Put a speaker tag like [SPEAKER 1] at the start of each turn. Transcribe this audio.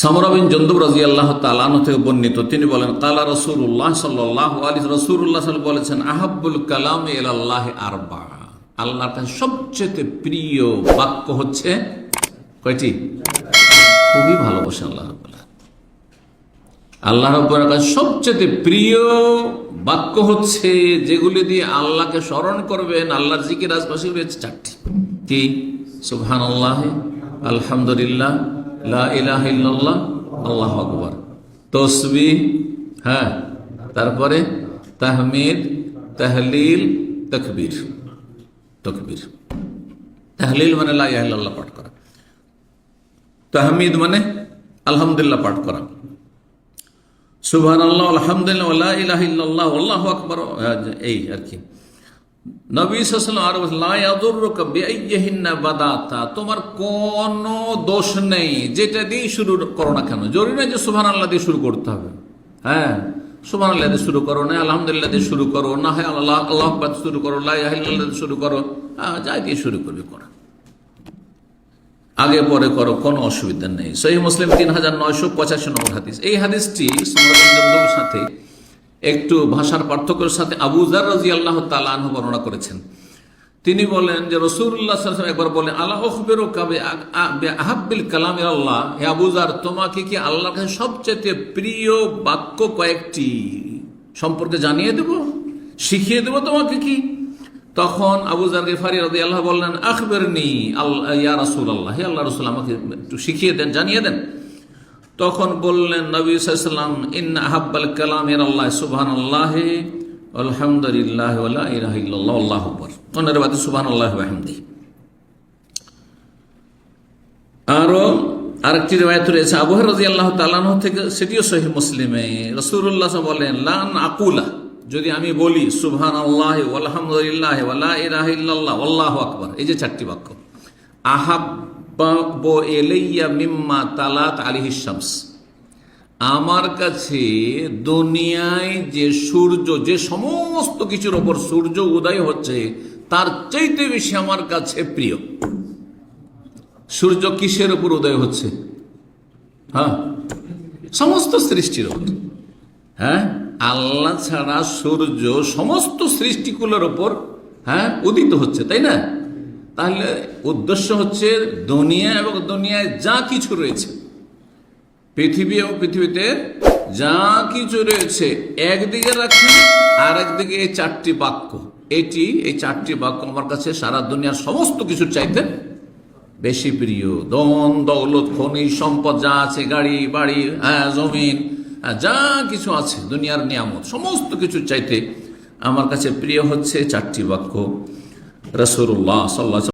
[SPEAKER 1] সামরাবিন জন্দুব রাজি আল্লাহ তালানো থেকে বর্ণিত, তিনি বলেন, কালা রসুল্লাহ সাল্লাহ আলী রসুল্লাহ বলেছেন আহাবুল কালাম আল্লাহ আরবা আল্লাহর কাছে সবচেয়ে প্রিয় বাক্য হচ্ছে কয়টি? খুবই ভালোবাসে আল্লাহ আল্লাহ রব্বুল কাছে সবচেয়ে প্রিয় বাক্য হচ্ছে যেগুলি দিয়ে আল্লাহকে স্মরণ করবেন, আল্লাহর জিকির আজপাশে রয়েছে চারটি। কি? সুবহান আল্লাহ আলহামদুলিল্লাহ লা ইলাহা আল্লাহ আকবর। তসবি হ্যাঁ তারপরে তাহমিদ, তাহলিল, তকবীর তকবীর। তাহলিল মানে লা ইলাহা পাঠ করা। তাহমিদ মানে আলহামদুলিল্লাহ পাঠ করা। সুবহান আল্লাহ আলহামদুলিল্লাহ আল্লাহ আকবর এই আর কি। তোমার কোনো দোষ নেই। যেটা দিয়ে শুরু করো না কেন? জরুরি যে সুবহানাল্লাহ দিয়ে শুরু করতে হবে। হ্যাঁ? সুবহানাল্লাহ দিয়ে শুরু করো না দিয়ে শুরু করো, না হয় আল্লাহ আল্লাহ আকবার শুরু করো শুরু করো। হ্যাঁ যাই দিয়ে শুরু করবে করো। আগে পরে করো, কোনো অসুবিধা নেই। সহি মুসলিম তিন হাজার নয়শো পঁচাশি নম্বর হাদিস। এই হাদিসটি সাথে একটু ভাষার পার্থক্যের সাথে আবুজার রাজি আল্লাহ তালাহ বর্ণনা করেছেন। তিনি বলেন যে রসুল্লাহ একবার বলেন, আল্লাহ অখবেরো কাবে আহাব্বিল কালাম আল্লাহ হে আবুজার তোমাকে কি আল্লাহর কাছে সবচেয়ে প্রিয় বাক্য কয়েকটি সম্পর্কে জানিয়ে দেব, শিখিয়ে দেব তোমাকে কি? তখন আবু জার গেফারি রাদি আল্লাহ বললেন আখবের নি আল্লাহ ইয়া রাসুল আল্লাহ হে আল্লাহ রসুল, আমাকে একটু শিখিয়ে দেন, জানিয়ে দেন। তখন বললেন, নবী সাল্লাম ইন আহাব্বাল কালাম এর আল্লাহ সুবহান আল্লাহ আলহামদুলিল্লাহ ইল্লাল্লাহ অন্যের বাদে সুবহান আল্লাহ ওয়া হামদি আরও আরেকটি রিওয়ায়াত রয়েছে, আবু রাজি আল্লাহ তাআলা থেকে, সেটিও সহিহ মুসলিমে। সাল্লাল্লাহু আলাইহি লান আকুলা, যদি আমি বলি সুবহান আল্লাহ আলহামদুলিল্লাহ ওয়ালা ইলাহা ইল্লাল্লাহ, আল্লাহু আকবার, এই যে চারটি বাক্য এলাইয়া মিম্মা তালাত আমার কাছে দুনিয়ায় যে সূর্য, যে সমস্ত কিছুর ওপর সূর্য উদয় হচ্ছে, তার চাইতে বেশি আমার কাছে প্রিয়। সূর্য কিসের উপর উদয় হচ্ছে? হ্যাঁ? সমস্ত সৃষ্টির উপর হ্যাঁ? আল্লাহ ছাড়া সূর্য সমস্ত সৃষ্টিকুলের ওপর হ্যাঁ উদিত হচ্ছে, তাই না? তাহলে উদ্দেশ্য হচ্ছে দুনিয়া এবং দুনিয়ায় যা কিছু রয়েছে। পৃথিবী এবং পৃথিবীতে যা কিছু রয়েছে একদিকে রাখেন আর একদিকে এই চারটি বাক্য। এটি এই চারটি বাক্য আমার কাছে সারা দুনিয়ার সমস্ত কিছুর চাইতে বেশি প্রিয়। দন দৌলত খনি সম্পদ যা আছে গাড়ি বাড়ি হ্যাঁ জমিন হ্যাঁ, যা কিছু আছে দুনিয়ার নিয়ামত সমস্ত কিছুর চাইতে আমার কাছে প্রিয় হচ্ছে চারটি বাক্য। রসুল্লাহ সাল্লাহ